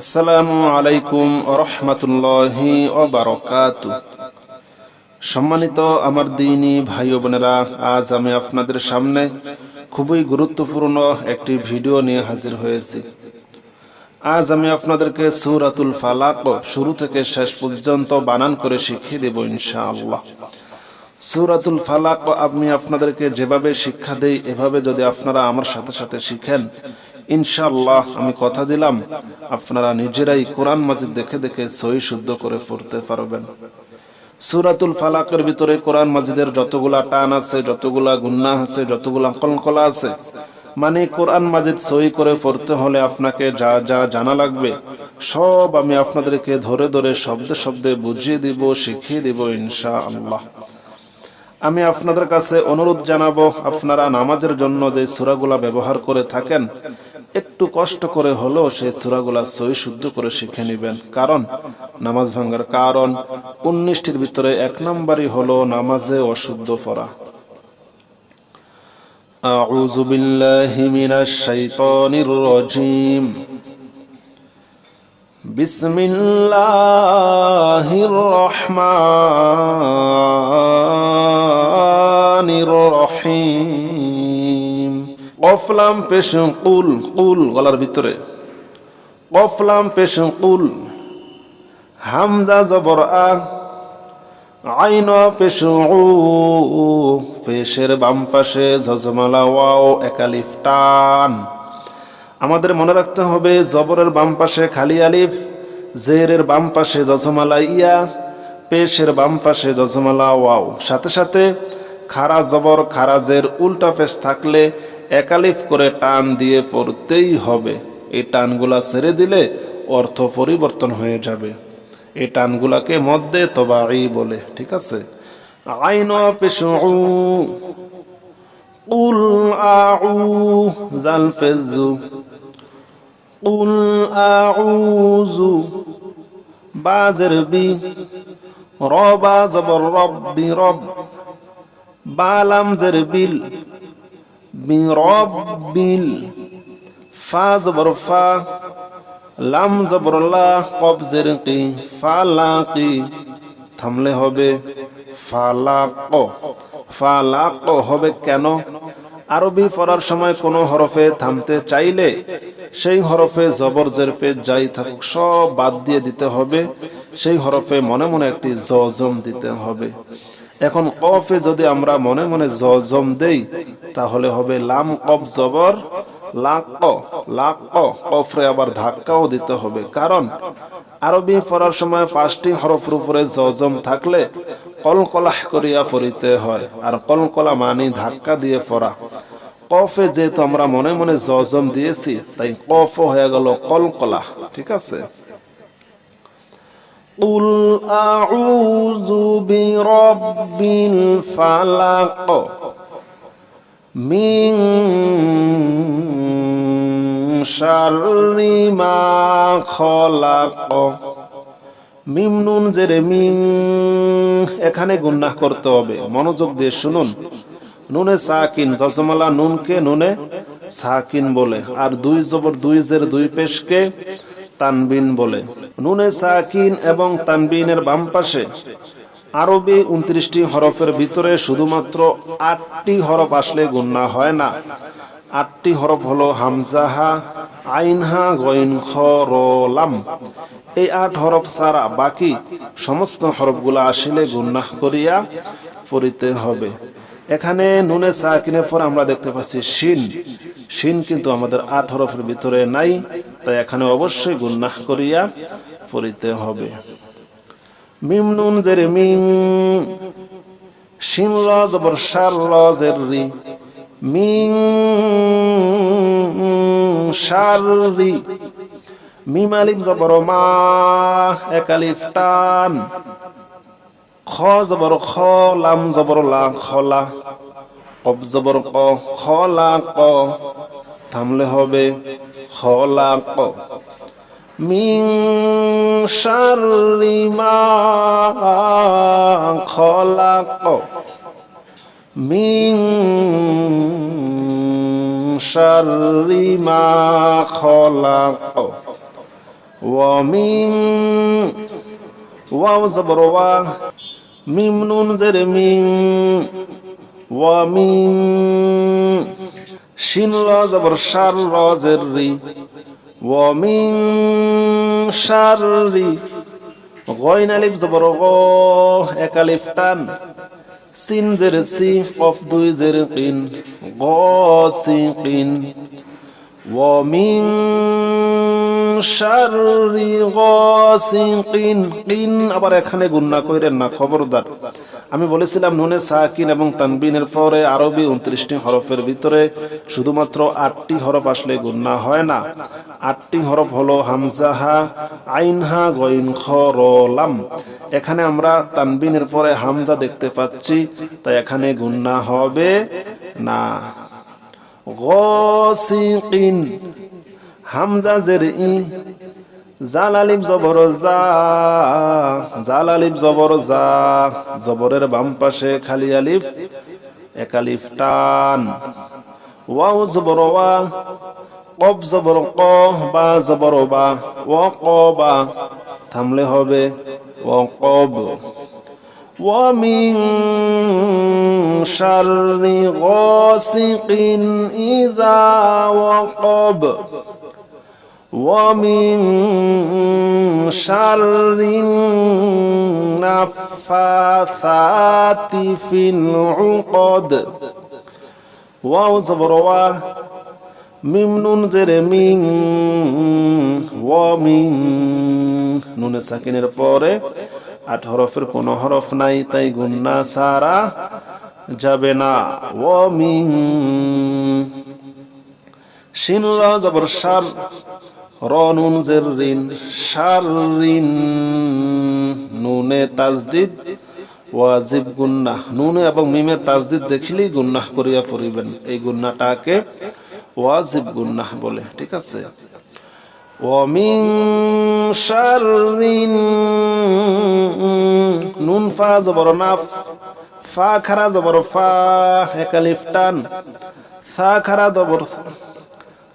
আসসালামু আলাইকুম রহমতুল্লাহি বারকাত। সম্মানিত আমার দিনী ভাই বোনেরা, আজ আমি আপনাদের সামনে খুবই গুরুত্বপূর্ণ একটি ভিডিও নিয়ে হাজির হয়েছি। আজ আমি আপনাদেরকে সুরাতুল ফালাক শুরু থেকে শেষ পর্যন্ত বানান করে শিখিয়ে দেব ইনশাআল্লাহ। সুরাতুল ফালাক আমি আপনাদেরকে যেভাবে শিক্ষা দেই এভাবে যদি আপনারা আমার সাথে সাথে শিখেন ইনশাআল্লাহ আমি কথা দিলাম। আপনারা নিজেরাই কোরআন মাজিদ দেখে দেখে সই শুদ্ধ করে পড়তে পারবেন। সুরাতুল ফালাকের ভিতরে কোরআন মাজিদের যতগুলা টান আছে, যতগুলা গুন্না আছে, যতগুলা কলকলা আছে মানে কোরআন মাজিদ সই করে পড়তে হলে আপনাকে যা যা জানা লাগবে, সব আমি আপনাদেরকে ধরে ধরে শব্দে শব্দে বুঝিয়ে দিব, শিখিয়ে দিব ইনশা আল্লাহ আমি আপনাদের কাছে অনুরোধ জানাব, আপনারা নামাজের জন্য যে সুরাগুলা ব্যবহার করে থাকেন একটু কষ্ট করে হলেও সেই সুরাগুলা সই শুদ্ধ করে শিখে নেবেন কারণ নামাজ ভাঙ্গার কারণ উনিশটির ভিতরে এক নম্বরই হলো নামাজে অশুদ্ধ পড়া أعوذ بالله من الشيطان الرجيم بسم الله الرحمن الرحيم কফলাম পেশ কুল কুল গলার ভিতরে। কফলাম পেশ কুল হামজা জবর আইন পেশ পেশের বাম পাশে ঝজমালা ওয়াও, একালিফ টান। আমাদের মনে রাখতে হবে, জবরের বাম পাশে খালি আলিফ, জেরের বাম পাশে জজমালা ইয়া, পেশের বাম পাশে জজমালা ওয়াও। সাথে সাথে খারা জবর খারাজের উল্টা পেশ থাকলে একালিফ করে টান দিয়ে পড়তেই হবে। এই টানগুলা ছেড়ে দিলে অর্থ পরিবর্তন হয়ে যাবে। এই টানগুলাকে মধ্যে তবাই বলে, ঠিক আছে? আইন উল আউ জাল ফেজু উল আউযু, বাজের বি, রবা জবর রব্বি রব, বালাম জের বিল বি রব্বিল ফা জবর ফা, লাম জবর লা কব জের কি ফালাকি থামলে হবে ফালাক ফালাক হবে কেন? আরবি পড়ার সময় কোনো হরফে থামতে চাইলে সেই হরফে জবর জেরপে যাই থাকুক, সব বাদ দিয়ে দিতে হবে। সেই হরফে মনে মনে একটি জজম দিতে হবে। এখন কফে যদি আমরা মনে মনে জজম দেই, তাহলে হবে লাম কফ জবর, লাক লাক কফরে আবার ধাক্কাও দিতে হবে। কারণ আরবি পড়ার সময় পাঁচটি হরফের উপরে জজম থাকলে কলকলাহ করিয়া পড়িতে হয়, আর কলকলা মানি ধাক্কা দিয়ে পড়া। কফে যেহেতু আমরা মনে মনে জজম দিয়েছি, তাই কফ হয়ে গেল কলকলা ঠিক আছে? উল আউযু বিরাব্বিল ফালাক মিন শাররি মা খলাক মিম জেরে মিং এখানে গুন্নাহ করতে হবে। মনোযোগ দিয়ে শুনুন। নুনে সাকিন জজমালা নুনকে নুনে সাকিন বলে। আর দুই জবর দুই জের দুই পেশকে তানবিন বলে। নুনে সাকিন এবং তানবিনের বাম পাশে আরবি উনত্রিশটি হরফের ভিতরে শুধুমাত্র আটটি হরফ আসলে গুন্না হয় না। আটটি হরফ হলো হামজাহা আইনহা গইন খরলাম এই আট হরফ ছাড়া বাকি সমস্ত হরফগুলো আসলে গুন্নাহ করিয়া পড়িতে হবে। এখানে নুনে সাকিনের পর আমরা দেখতে পাচ্ছি শিন। শিন কিন্তু আমাদের আট হরফের ভিতরে নাই, তাই এখানে অবশ্যই গুন্নাহ করিয়া পড়িতে হবে। মিম নুন জের মিং শিন ল জবর জের রি মিং শারি মিম আলিফ জবর মা, এক টান। খ জবর খ লাম জবর লা খলা কব জবর ক খলা ক থামলে হবে খলা ক মিং শারি মা খলা ক মিং শারি মা খলাক ومن واو زبر وا মিম নুন জের মিম, ওয়া মিম, শিন র জবর, শার র জের রি, ওয়া মিম, শার রি। গয়ন আলিফ জবর গ, এক আলিফ টান, সিন জের সি, কফ দুই জের কিন গ সি কিন ওয়া মিম কিন, আবার এখানে গুন্না কইরেন না, খবরদার। আমি বলেছিলাম নুনে সাকিন এবং তানবিনের পরে আরবি উনত্রিশটি হরফের ভিতরে শুধুমাত্র আটটি হরফ আসলে গুন্না হয় না। আটটি হরফ হলো হামজাহা, আইনহা, গইন, খ, র, লাম। এখানে আমরা তানবিনের পরে হামজা দেখতে পাচ্ছি, তাই এখানে গুন্না হবে না। গসিকিন হামজা জের ই জাল আলিফ জবর জা জাল আলিফ জবর জা জবরের বাম পাশে খালি আলিফ এক আলিফ টান ওয়াও জবর ওয়া কব জবর ক বা জবর বা ও ক বা থামলে হবে ও কব ومن شر غاسق إذا وقب ومن شر النفاثات في العقد واو زبر وا মিম নুন জেরে মিন ওয়ামিন নুনে সাকিনের পরে আট হরফের কোনো হরফ নাই তাই গুন্না সারা যাবে না ওয়ামিন শিন ল জবর সার রনুন জেরিন শারিন নুনে তাজদিদ ওয়াজিব গুন্নাহ নুনে এবং মিমে তাজদিদ দেখিলেই গুন্নাহ করিয়া পড়িবেন এই গুন্নাটাকে ওয়াজিব গুন্নাহ বলে ঠিক আছে ومن شر নুন ফা জবর নাফ ফা খারা জবর ফা একালিফটান সা খারা জবর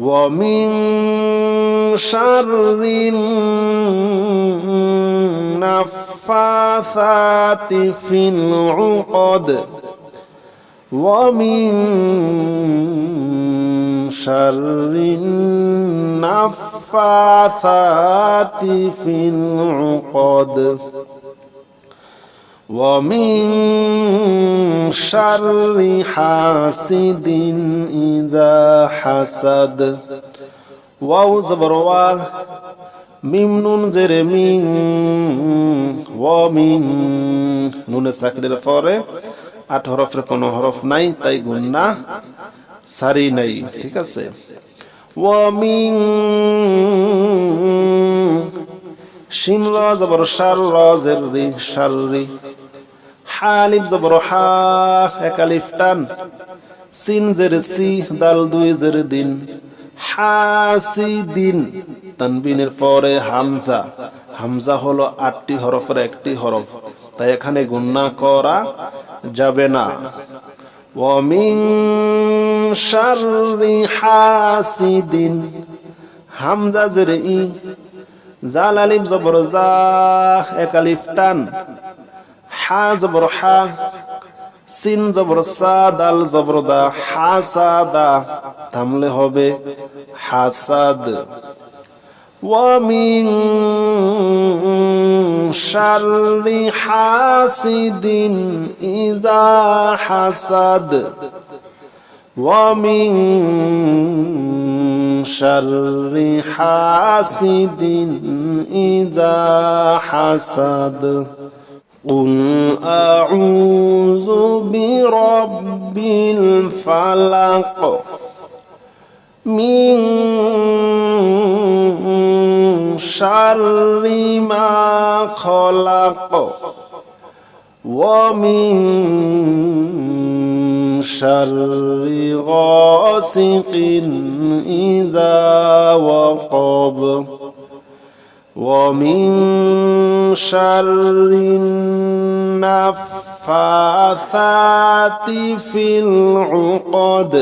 ومن شر النفاثات في العقد ومن شر النفاثات في العقد ومن شر حاسد إذا حسد واو زبروا মিম নুন জেরে মিন ওয়ামিন নুনে সাকিনের পরে আট হরফের কোনো হরফ নাই তাই গুন্না সারি নাই ঠিক আছে ওয়ামিন শিন র জবর শার র জের রি শার রি হালিফ জবর হা একালিফ টান। সিন জের সি, দাল দুই জের দিন। হাসিদিন তানবিনের পরে হামজা। হামজা হলো আটটি হরফের একটি হরফ। তাই এখানে গুন্না করা যাবে না। ওমিং শাররি হাসিদিন হামজা জের ই। জাল আলিফ জবর জা, এক আলিফ টান। হা জবর হা সিন জবর সা দাল জবর দা হাসাদা থামলে হবে হাসাদ ومن شر حاسد إذا حسد ومن شر حاسد إذا حسد قل أعوذ برب الفلق من شر ما خلق ومن شر غاسق إذا وقب. ومن شر النفاثات في العقد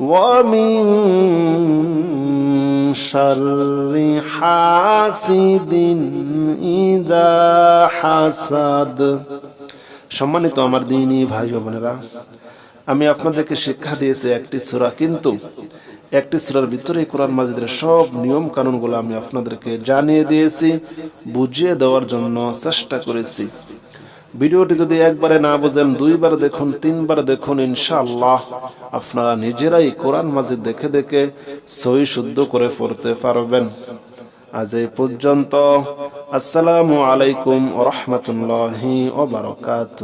ومن شر حاسد إذا حسد সম্মানিত আমার দিনী ভাই ও বোনেরা আমি আপনাদেরকে শিক্ষা দিয়েছি একটি সূরা কিন্তু একটি সূরার ভিতরে কোরআন মাজিদের সব নিয়ম কানুনগুলো আমি আপনাদেরকে জানিয়ে দিয়েছি, বুঝিয়ে দেওয়ার জন্য চেষ্টা করেছি। ভিডিওটি যদি একবারে না বোঝেন, দুইবার দেখুন, তিনবার দেখুন, ইনশাআল্লাহ আপনারা নিজেরাই কোরআন মাজিদ দেখে দেখে সই শুদ্ধ করে পড়তে পারবেন। আজ এই পর্যন্ত, আসসালামু আলাইকুম রহমতুল্লাহি ওবারকাত